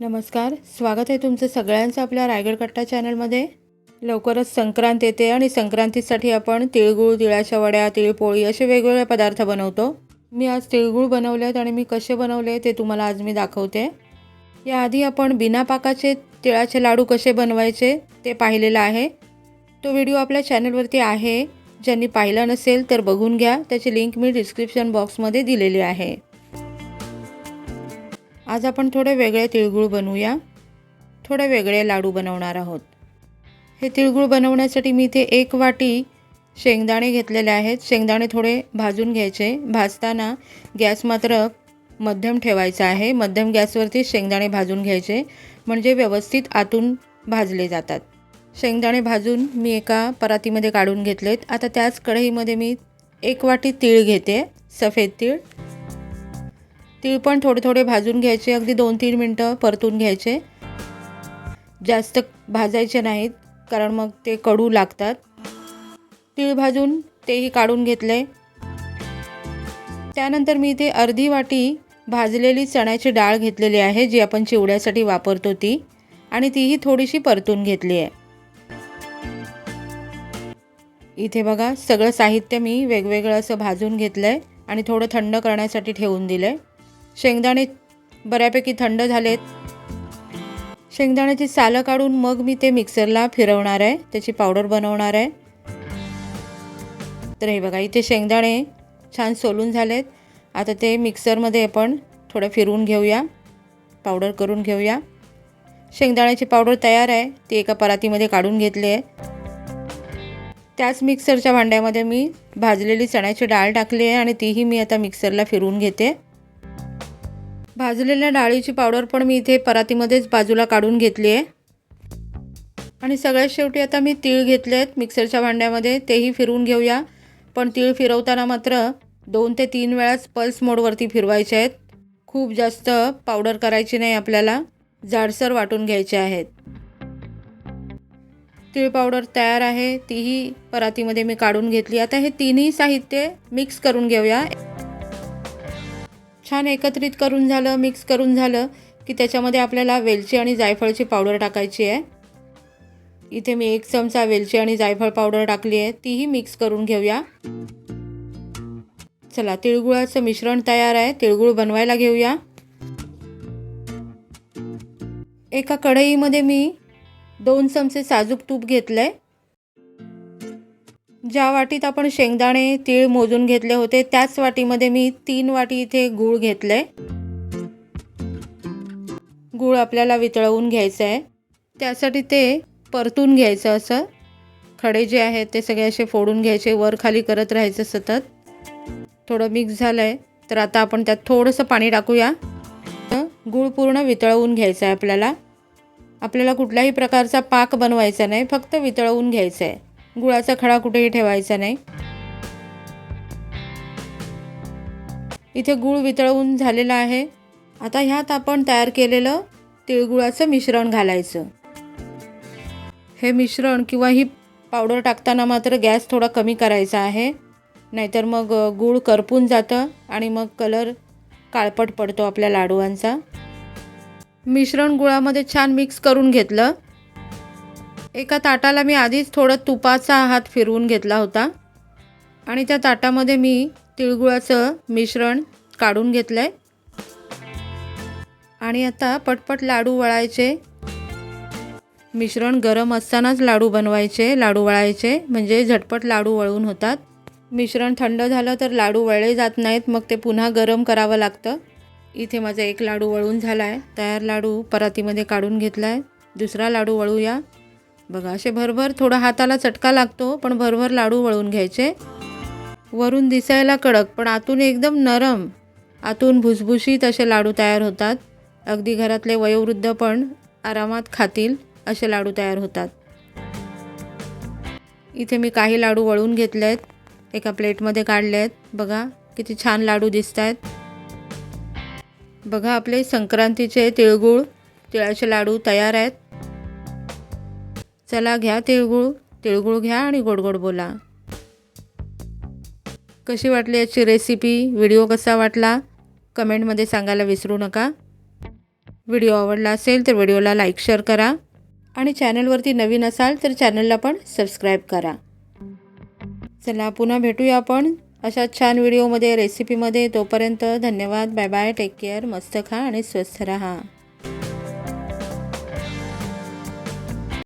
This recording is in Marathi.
नमस्कार स्वागत आहे तुमचं सगळ्यांचं आपल्या रायगड कट्टा चॅनलमध्ये. लवकरच संक्रांत येते आणि संक्रांतीसाठी आपण तिळगुळ तिळाच्या वड्या तिळपोळी असे वेगवेगळे पदार्थ बनवतो. मी आज तिळगुळ बनवले आहेत आणि मी कसे बनवले ते तुम्हाला आज मी दाखवते. याआधी आपण बिना पाकाचे तिळाचे लाडू कसे बनवायचे ते पाहिलेलं आहे. तो व्हिडिओ आपल्या चॅनलवरती आहे. ज्यांनी पाहिला नसेल तर बघून घ्या. त्याची लिंक मी डिस्क्रिप्शन बॉक्समध्ये दिलेली आहे. आज आपण थोडे वेगळे तिळगुळ बनवूया. थोडे वेगळे लाडू बनवणार आहोत. हे तिळगुळ बनवण्यासाठी मी इथे एक वाटी शेंगदाणे घेतलेले आहेत. शेंगदाणे थोडे भाजून घ्यायचे. भाजताना गॅस मात्र मध्यम ठेवायचा आहे. मध्यम गॅसवरती शेंगदाणे भाजून घ्यायचे. म्हणजे व्यवस्थित आतून भाजले जातात. शेंगदाणे भाजून मी एका परातीमध्ये काढून घेतलेत. आता त्याच कढईमध्ये मी एक वाटी तीळ घेते. सफेद तीळ. तीळ पण थोडे थोडे भाजून घ्यायचे अगदी दोन तीन मिनटं परतून घ्यायचे. जास्त भाजायचे नाहीत कारण मग ते कडू लागतात. तीळ भाजून तेही काढून घेतले. त्यानंतर मी इथे अर्धी वाटी भाजलेली चण्याची डाळ घेतलेली आहे जी आपण चिवड्यासाठी वापरतो ती. आणि तीही थोडीशी परतून घेतली आहे. इथे बघा सगळं साहित्य मी वेगवेगळं असं भाजून घेतलं आहे आणि थोडं थंड करण्यासाठी ठेवून दिलं आहे शेंगदाणे बऱ्यापैकी थंड झालेत. शेंगदाण्याची सालं काढून मग मी ते मिक्सरला फिरवणार आहे. त्याची पावडर बनवणार आहे. तर हे बघा इथे शेंगदाणे छान सोलून झालेत. आता ते मिक्सरमध्ये आपण थोडं फिरवून घेऊया. पावडर करून घेऊया. शेंगदाण्याची पावडर तयार आहे. ती एका परातीमध्ये काढून घेतली आहे. त्याच मिक्सरच्या भांड्यामध्ये मी भाजलेली चण्याची डाळ टाकली आहे आणि तीही मी आता मिक्सरला फिरवून घेते. भाजलेल्या डाळीची पावडर पण मी इथे परातीमध्येच बाजूला काढून घेतली आहे. आणि सगळ्यात शेवटी आता मी तीळ घेतले आहेत मिक्सरच्या भांड्यामध्ये तेही फिरवून घेऊया. पण तीळ फिरवताना मात्र दोन ते तीन वेळाच पल्स मोडवरती फिरवायचे आहेत. खूप जास्त पावडर करायची नाही आपल्याला जाडसर वाटून घ्यायचे आहेत. तीळ पावडर तयार आहे तीही परातीमध्ये मी काढून घेतली. आता हे तिन्ही साहित्य मिक्स करून घेऊया. छान एकत्रित करून झालं मिक्स करून झालं की त्याच्यामध्ये आपल्याला वेलची आणि जायफळची पावडर टाकायची आहे. इथे मी एक चमचा वेलची आणि जायफळ पावडर टाकली आहे. तीही मिक्स करून घेऊया. चला तिळगुळाचं मिश्रण तयार आहे. तिळगुळ बनवायला घेऊया. एका कढईमध्ये मी दोन चमचे साजूक तूप घेतलं आहे ज्या वाटीत आपण शेंगदाणे तीळ मोजून घेतले होते त्याच वाटीमध्ये मी तीन वाटी इथे गूळ घेतले गूळ आपल्याला वितळवून घ्यायचं आहे त्यासाठी ते परतून घ्यायचं असं. खडे जे आहेत ते सगळे असे फोडून घ्यायचे वर खाली करत राहायचं सतत. थोडं मिक्स झालं आहे तर आता आपण त्यात थोडंसं पाणी टाकूया. गूळ पूर्ण वितळवून घ्यायचं आहे आपल्याला. आपल्याला कुठल्याही प्रकारचा पाक बनवायचा नाही फक्त वितळवून घ्यायचं आहे गुळाचा खडा कुठेही ठेवायचा नाही. इथे गूळ वितळवून झालेला आहे. आता ह्यात आपण तयार केलेलं तिळगुळाचं मिश्रण घालायचं. हे मिश्रण किंवा ही पावडर टाकताना मात्र गॅस थोडा कमी करायचा आहे. नाहीतर मग गूळ करपून जातं आणि मग कलर काळपट पडतो आपल्या लाडूंचा. मिश्रण गुळामध्ये छान मिक्स करून घेतलं. एका ताटाला मी आधीच थोडं तुपाचा हात फिरवून घेतला होता. आणि त्या ताटामध्ये मी तिळगुळाचं मिश्रण काढून घेतलं आहे आणि आता पटपट लाडू वळायचे. मिश्रण गरम असतानाच लाडू बनवायचे लाडू वळायचे म्हणजे झटपट लाडू वळून होतात. मिश्रण थंड झालं तर लाडू वळले जात नाहीत मग ते पुन्हा गरम करावं लागतं. इथे माझा एक लाडू वळून झाला आहे तयार लाडू परातीमध्ये काढून घेतला आहे दुसरा लाडू वळूया. बघा असे भरभर थोडा हाताला चटका लागतो पण भरभर लाडू वळून घ्यायचे. वरून दिसायला कडक पण आतून एकदम नरम. आतून भुसभुशीत असे लाडू तयार होतात. अगदी घरातले वयोवृद्ध पण आरामात खातील असे लाडू तयार होतात. इथे मी काही लाडू वळून घेतले आहेत एका प्लेटमध्ये काढले आहेत बघा किती छान लाडू दिसत आहेत बघा आपले संक्रांतीचे तिळगुळ तिळाचे लाडू तयार आहेत. चला घ्या तिळगुळ तिळगुळ घ्या आणि गोड गोड बोला. कशी वाटली याची रेसिपी व्हिडिओ कसा वाटला? कमेंटमध्ये सांगायला विसरू नका. व्हिडिओ आवडला असेल तर व्हिडिओला लाईक शेअर करा. आणि चॅनलवरती नवीन असाल तर चॅनलला पण सबस्क्राईब करा. चला पुन्हा भेटूया आपण अशा छान व्हिडिओमध्ये रेसिपीमध्ये तोपर्यंत धन्यवाद. बाय बाय टेक केअर मस्त खा आणि स्वस्थ रहा.